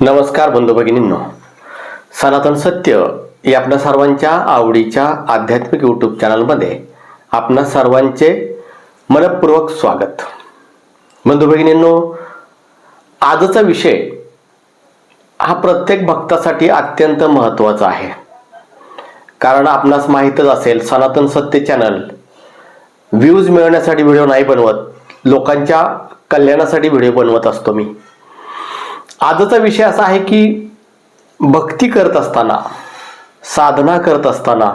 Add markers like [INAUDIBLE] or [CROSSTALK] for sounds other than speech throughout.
नमस्कार बंधू भगिनींनो. सनातन सत्य या आपल्या सर्वांच्या आवडीच्या आध्यात्मिक यूट्यूब चॅनलमध्ये आपणा सर्वांचे मनपूर्वक स्वागत. बंधू भगिनींनो आजचा विषय हा प्रत्येक भक्तासाठी अत्यंत महत्त्वाचा आहे. कारण आपणास माहीतच असेल सनातन सत्य चॅनल व्ह्यूज मिळवण्यासाठी व्हिडिओ नाही बनवत लोकांच्या कल्याणासाठी व्हिडिओ बनवत असतो मी. आजचा विषय असा आहे की भक्ती करत असताना साधना करत असताना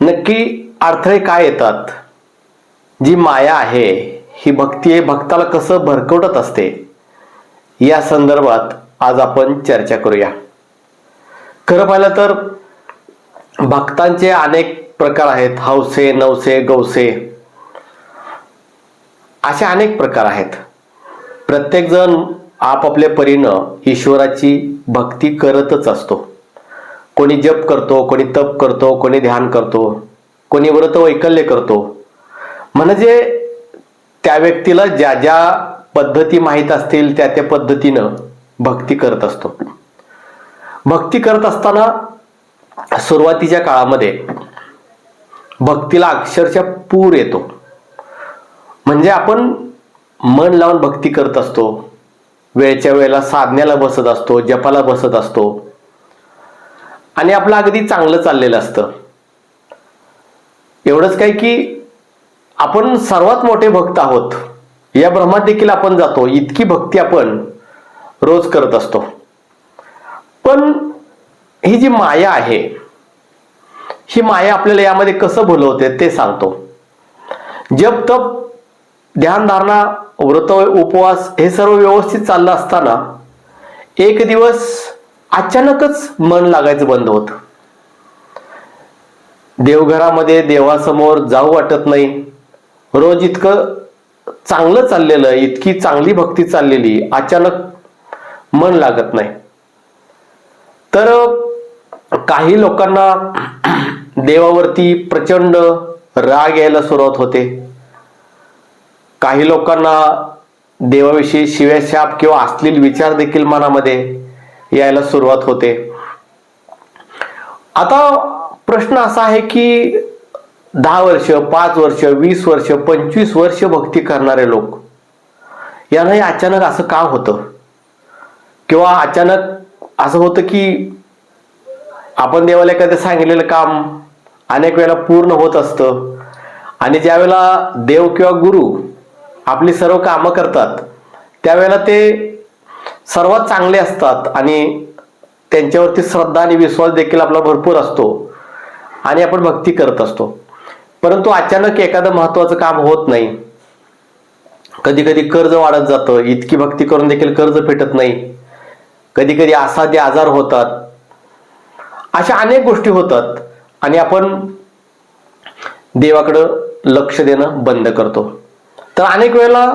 नक्की अडथळे काय येतात? जी माया आहे ही भक्ती आहे भक्ताला कसं भरकवटत असते? या संदर्भात आज आपण चर्चा करूया. खरं पाहिलं तर भक्तांचे अनेक प्रकार आहेत. हौसे नवसे गौसे. असे अनेक प्रकार आहेत. प्रत्येकजण आपापल्या परीनं ईश्वराची भक्ती करतच असतो. कोणी जप करतो कोणी तप करतो कोणी ध्यान करतो कोणी व्रत वैकल्य करतो. म्हणजे त्या व्यक्तीला ज्या ज्या पद्धती माहीत असतील त्या त्या पद्धतीनं भक्ती करत असतो. भक्ती करत असताना सुरुवातीच्या काळामध्ये भक्तीला अक्षरशः पूर येतो. म्हणजे आपण मन लावून भक्ती करत असतो. वेळच्या वेळेला साधण्याला बसत असतो जपाला बसत असतो. आणि आपलं अगदी चांगलं चाललेलं असतं. एवढंच काय की आपण सर्वात मोठे भक्त आहोत. या भ्रमात देखील आपण जातो. इतकी भक्ती आपण रोज करत असतो. पण ही जी माया आहे ही माया आपल्याला यामध्ये कसं भुलवते ते सांगतो. जप तप ध्यानधारणा व्रत उपवास हे सर्व व्यवस्थित चाललं असताना एक दिवस अचानकच मन लागायचं बंद होत. देवघरामध्ये देवासमोर जाऊ वाटत नाही. रोज इतकं चांगलं चाललेलं इतकी चांगली भक्ती चाललेली अचानक मन लागत नाही. तर काही लोकांना देवावरती प्रचंड राग यायला सुरुवात होते. काही लोकांना देवाविषयी शिव्याशाप किंवा अश्लील विचार देखील मनामध्ये यायला सुरुवात होते. आता प्रश्न असा आहे की दहा वर्ष पाच वर्ष वीस वर्ष पंचवीस वर्ष भक्ती करणारे लोक यांना हे अचानक असं का होतं? किंवा अचानक असं होतं की आपण देवाला एखादं सांगितलेलं काम अनेक वेळेला पूर्ण होत असतं आणि ज्यावेळेला देव किंवा गुरु आपली सर्व कामं करतात. त्यावेळेला ते सर्वात चांगले असतात आणि त्यांच्यावरती श्रद्धा आणि विश्वास देखील आपला भरपूर असतो आणि आपण भक्ती करत असतो. परंतु अचानक एखादं महत्वाचं काम होत नाही. कधी कधी कर्ज वाढत जातं इतकी भक्ती करून देखील कर्ज फेटत नाही. कधी कधी असाध्य आजार होतात. अशा अनेक गोष्टी होतात आणि आपण देवाकडं लक्ष देणं बंद करतो. तर अनेक वेळेला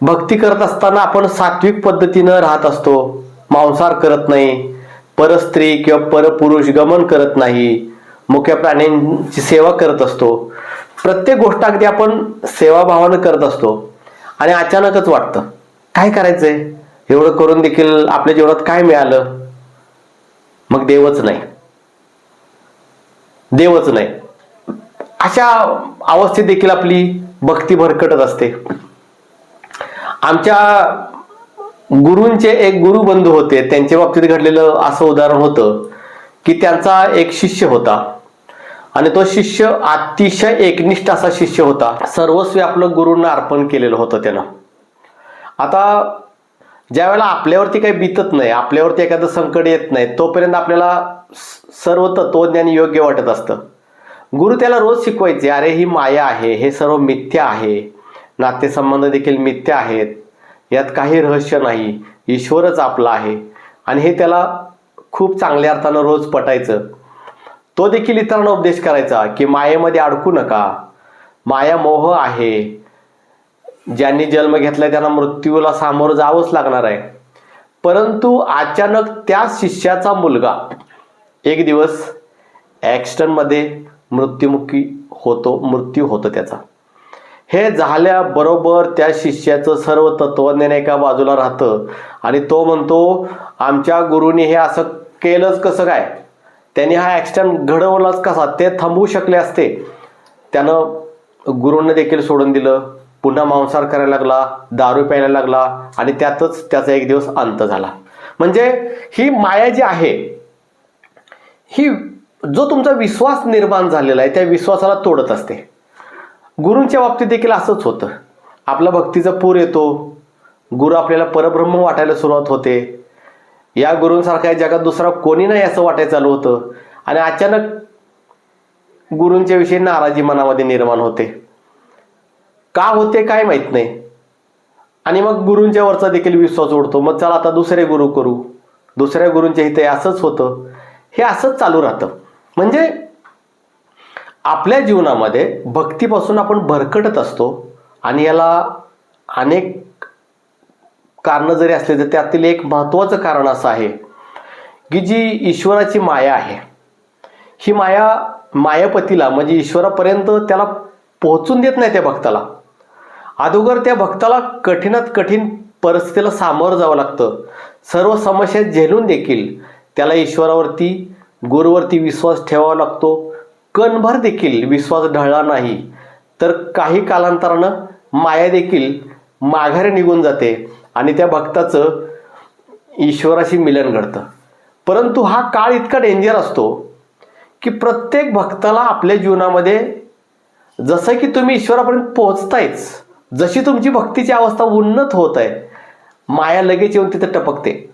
भक्ती करत असताना आपण सात्विक पद्धतीनं राहत असतो. मांसाहार करत नाही. परस्त्री किंवा परपुरुष गमन करत नाही. मुख्या प्राण्यांची सेवा करत असतो. प्रत्येक गोष्ट अगदी आपण सेवाभावानं करत असतो. आणि अचानकच वाटतं काय करायचंय? एवढं करून देखील आपल्या जीवनात काय मिळालं? मग देवच नाही. देवच नाही. अशा अवस्थेत देखील आपली भक्ती भरकटत असते. आमच्या गुरूंचे एक गुरु बंधू होते त्यांच्या बाबतीत घडलेलं असं उदाहरण होतं की त्यांचा एक शिष्य होता आणि तो शिष्य अतिशय एकनिष्ठ असा शिष्य होता. सर्वस्वी आपलं गुरूंना अर्पण केलेलं होतं त्यानं. आता ज्या वेळेला आपल्यावरती काही बीतत नाही आपल्यावरती एखादं संकट येत नाही तोपर्यंत आपल्याला सर्व तत्वज्ञान योग्य वाटत असतं. गुरु त्याला रोज शिकवायचे अरे ही माया आहे हे सर्व मिथ्या आहे नातेसंबंध देखील मिथ्या आहेत यात काही रहस्य नाही ईश्वरच आपला आहे. आणि हे त्याला खूप चांगल्या अर्थानं रोज पटायचं. तो देखील इतरांना उपदेश करायचा की मायेमध्ये अडकू नका. माया मोह आहे. ज्यांनी जन्म घेतलाय त्यांना मृत्यूला सामोरं जावंच लागणार आहे. परंतु अचानक त्या शिष्याचा मुलगा एक दिवस ॲक्सिडंटमध्ये मृत्युमुखी होतो मृत्यू होतो त्याचा. हे झाल्याबरोबर त्या शिष्याचं सर्व तत्वज्ञान एका बाजूला राहतं आणि तो म्हणतो आमच्या गुरुने हे असं केलंच कसं काय? त्यांनी हा ॲक्सिडेंट घडवलाच कसा? ते थांबवू शकले असते. त्यानं गुरूंना देखील सोडून दिलं. पुन्हा मांसाहार करायला लागला दारू प्यायला लागला आणि त्यातच त्याचा एक दिवस अंत झाला. म्हणजे ही माया जी आहे ही जो तुमचा विश्वास निर्माण झालेला आहे त्या विश्वासाला तोडत असते. गुरूंच्या बाबतीत देखील असंच होतं. आपला भक्तीचा पूर येतो. गुरु आपल्याला परब्रह्म वाटायला सुरुवात होते. या गुरूंसारखा या जगात दुसरा कोणी नाही असं वाटायला चालू होतं. आणि अचानक गुरूंच्या विषयी नाराजी मनामध्ये निर्माण होते. का होते काय माहीत नाही. आणि मग गुरूंच्या वरचा देखील विश्वास उडतो. मग चला आता दुसरे गुरु करू. दुसऱ्या गुरूंच्या इथे असंच होतं. हे असंच चालू राहतं. म्हणजे आपल्या जीवनामध्ये भक्तीपासून आपण भरकटत असतो आणि याला अनेक कारणं जरी असले तर त्यातील एक महत्त्वाचं कारण असं आहे की जी ईश्वराची माया आहे. ही माया मायापतीला म्हणजे ईश्वरापर्यंत त्याला पोहोचून देत नाही त्या भक्ताला. अगोदर त्या भक्ताला कठीणात कठीण परिस्थितीला सामोरं जावं लागतं. सर्व समस्या झेलून देखील त्याला ईश्वरावरती गुरुवरती विश्वास ठेवावा लागतो. कणभर देखील विश्वास ढळला नाही. तर काही कालांतरानं माया देखील माघारी निघून जाते आणि त्या भक्ताचं ईश्वराशी मिलन घडतं. परंतु हा काळ इतका डेंजर असतो की प्रत्येक भक्ताला आपल्या जीवनामध्ये जसं की तुम्ही ईश्वरापर्यंत पोहोचतायच जशी तुमची भक्तीची अवस्था उन्नत होत आहे माया लगेच येऊन तिथं टपकते.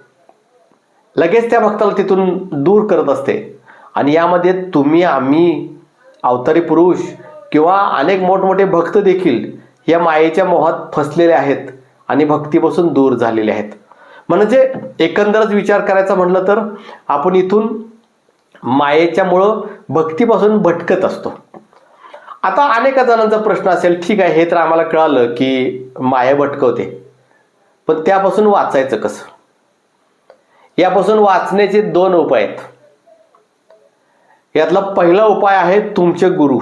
लगेच त्या भक्ताला तिथून दूर करत असते. आणि यामध्ये तुम्ही आम्ही अवतारी पुरुष किंवा अनेक मोठमोठे भक्त देखील या मायेच्या मोहात फसलेले आहेत आणि भक्तीपासून दूर झालेले आहेत. म्हणजे एकंदरच विचार करायचा म्हटलं तर आपण इथून मायेच्यामुळं भक्तीपासून भटकत असतो. आता अनेक जणांचा प्रश्न असेल ठीक आहे हे तर आम्हाला कळालं की माया भटकवते. पण त्यापासून वाचायचं कसं? यापासून वाचण्याचे दोन उपाय आहेत. यातला पहिला उपाय आहे तुमचे गुरु.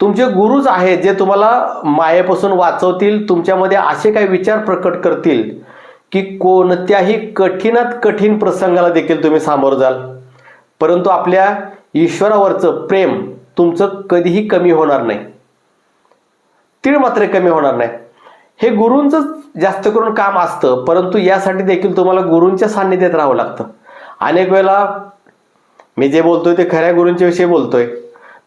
तुमचे गुरुच आहेत जे तुम्हाला मायेपासून वाचवतील तुमच्यामध्ये असे काही विचार प्रकट करतील की कोणत्याही कठीणात कठीण प्रसंगाला देखील तुम्ही सामोरं जाल. परंतु आपल्या ईश्वरावरचं प्रेम तुमचं कधीही कमी होणार नाही. तीळ मात्र कमी होणार नाही. हे गुरूंचं जास्त करून काम असतं परंतु यासाठी देखील तुम्हाला गुरूंच्या सान्निध्यात राहावं लागतं. अनेक वेळेला मी जे बोलतोय ते खऱ्या गुरूंच्या विषयी बोलतोय.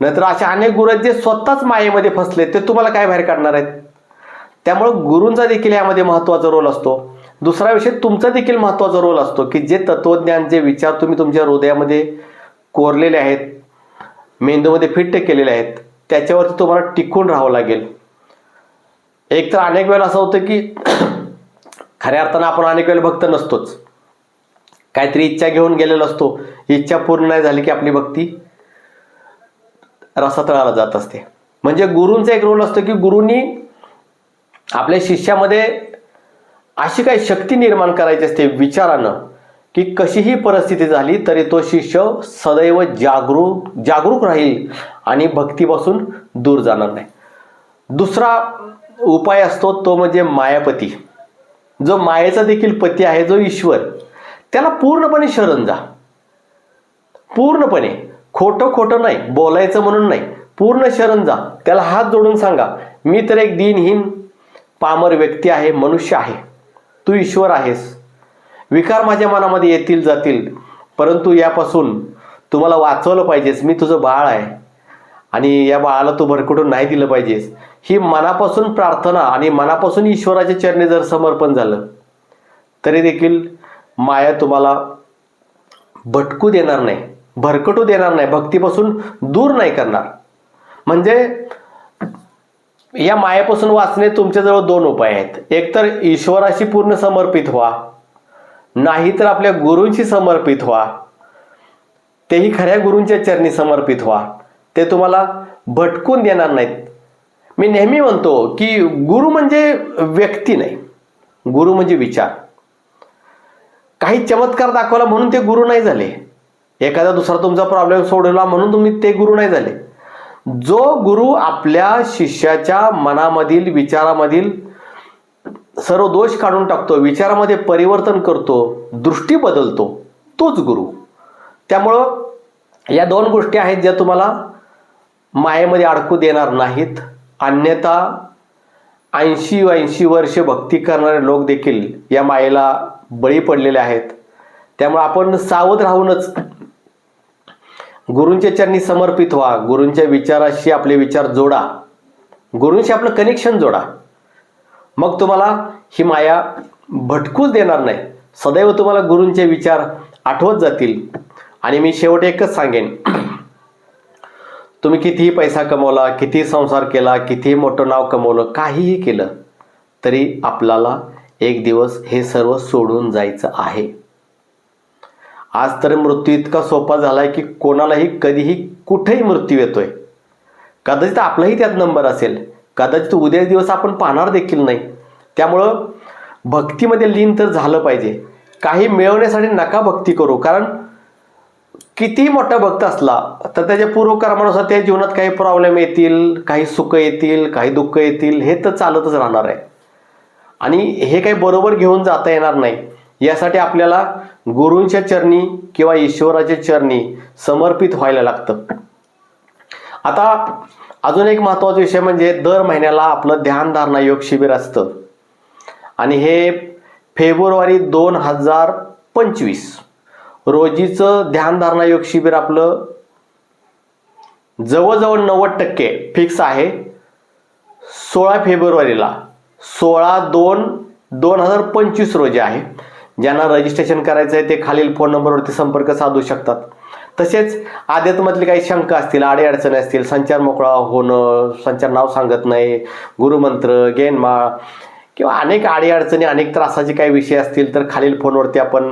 नंतर असे अनेक गुरु आहेत जे स्वतःच मायेमध्ये फसले ते तुम्हाला काय बाहेर काढणार आहेत? त्यामुळं गुरूंचा देखील यामध्ये महत्त्वाचा रोल असतो. दुसरा विषय तुमचा देखील महत्त्वाचा रोल असतो की जे तत्वज्ञान जे विचार तुम्ही तुमच्या हृदयामध्ये कोरलेले आहेत मेंदूमध्ये फिट्ट केलेले आहेत त्याच्यावरती तुम्हाला टिकून राहावं लागेल. एक तर अनेक वेळेला असं होतं की [CLEARS THROAT] खऱ्या अर्थानं आपण अनेक वेळेला भक्त नसतोच. काहीतरी इच्छा घेऊन गेलेलो असतो. इच्छा पूर्ण नाही झाली की आपली भक्ती रसातळाला जात असते. म्हणजे गुरूंचा एक रोल असतो की गुरुंनी आपल्या शिष्यामध्ये अशी काही शक्ती निर्माण करायची असते विचारानं की कशीही परिस्थिती झाली तरी तो शिष्य सदैव जागरूक जागरूक राहील आणि भक्तीपासून दूर जाणार नाही. दुसरा उपाय असतो तो म्हणजे मायापती. जो मायेचा देखील पती आहे जो ईश्वर त्याला पूर्णपणे शरण जा. पूर्णपणे. खोटं खोटं नाही बोलायचं म्हणून नाही. पूर्ण शरण जा. त्याला हात जोडून सांगा मी तर एक दिनहीन पामर व्यक्ती आहे मनुष्य आहे. तू ईश्वर आहेस. विकार माझ्या मनामध्ये येतील जातील. परंतु यापासून तुम्हाला वाचवलं पाहिजेस. मी तुझं बाळ आहे. आणि या बाळाला तू भरकटून नाही दिलं पाहिजेस. ही मनापासून प्रार्थना आणि मनापासून ईश्वराच्या चरणी जर समर्पण झालं तरी देखील माया तुम्हाला भटकू देणार नाही भरकटू देणार नाही भक्तीपासून दूर नाही करणार. म्हणजे या मायापासून वाचणे तुमच्याजवळ दोन उपाय आहेत. एक तर ईश्वराशी पूर्ण समर्पित व्हा. नाही तर आपल्या गुरूंशी समर्पित व्हा. तेही खऱ्या गुरूंच्या चरणी समर्पित व्हा. ते तुम्हाला भटकून देणार नाहीत. मी नेहमी म्हणतो की गुरु म्हणजे व्यक्ती नाही. गुरु म्हणजे विचार. काही चमत्कार दाखवला म्हणून ते गुरु नाही झाले. एखादा दुसरा तुमचा प्रॉब्लेम सोडवला म्हणून तुम्ही ते गुरु नाही झाले. जो गुरु आपल्या शिष्याच्या मनामधील विचारामधील सर्व दोष काढून टाकतो विचारामध्ये परिवर्तन करतो दृष्टी बदलतो तोच गुरु. त्यामुळं या दोन गोष्टी आहेत ज्या तुम्हाला मायेमध्ये अडकू देणार नाहीत. अन्यथा ऐंशी ऐंशी वर्ष भक्ती करणारे लोक देखील या मायेला बळी पडलेले आहेत. त्यामुळे आपण सावध राहूनच गुरूंच्या चरणी समर्पित व्हा. गुरूंच्या विचाराशी आपले विचार जोडा. गुरूंशी आपलं कनेक्शन जोडा. मग तुम्हाला ही माया भटकूच देणार नाही. सदैव तुम्हाला गुरूंचे विचार आठवत जातील. आणि मी शेवट एकच सांगेन. तुम्ही कितीही पैसा कमवला कितीही संसार केला कितीही मोठं नाव कमवलं काहीही केलं तरी आपल्याला एक दिवस हे सर्व सोडून जायचं आहे. आज तर मृत्यू इतका सोपा झालाय की कोणालाही कधीही कुठेही मृत्यू येतोय. कदाचित आपलाही त्यात नंबर असेल. कदाचित उद्या दिवस आपण पाहणार देखील नाही. त्यामुळं भक्तीमध्ये लीन तर झालं पाहिजे. काही मिळवण्यासाठी नका भक्ती करू कारण कितीही मोठा भक्त असला तर त्याच्या पूर्वकर्मानुसार त्या जीवनात काही प्रॉब्लेम येतील काही सुख येतील काही दुःख येतील हे तर चालतच राहणार आहे. आणि हे काही बरोबर घेऊन जाता येणार नाही. यासाठी आपल्याला गुरूंच्या चरणी किंवा ईश्वराच्या चरणी समर्पित व्हायला लागतं. आता अजून एक महत्त्वाचा विषय म्हणजे दर महिन्याला आपलं ध्यानधारणा योग शिबिर असतं. आणि हे फेब्रुवारी दोन हजार पंचवीस. रोजीचं ध्यानधारणा योग शिबिर आपलं जवळजवळ नव्वद टक्के फिक्स आहे. सोळा फेब्रुवारीला सोळा दोन दोन हजार पंचवीस रोजी आहे. ज्यांना रजिस्ट्रेशन करायचं आहे ते खालील फोन नंबरवरती संपर्क साधू शकतात. तसेच आध्यात्मातले काही शंका असतील अडीअडचणी असतील संचार मोकळा होणं संचार नाव सांगत नाही गुरुमंत्र गेनमाळ किंवा अनेक अडीअडचणी अनेक त्रासाचे काही विषय असतील तर खालील फोनवरती आपण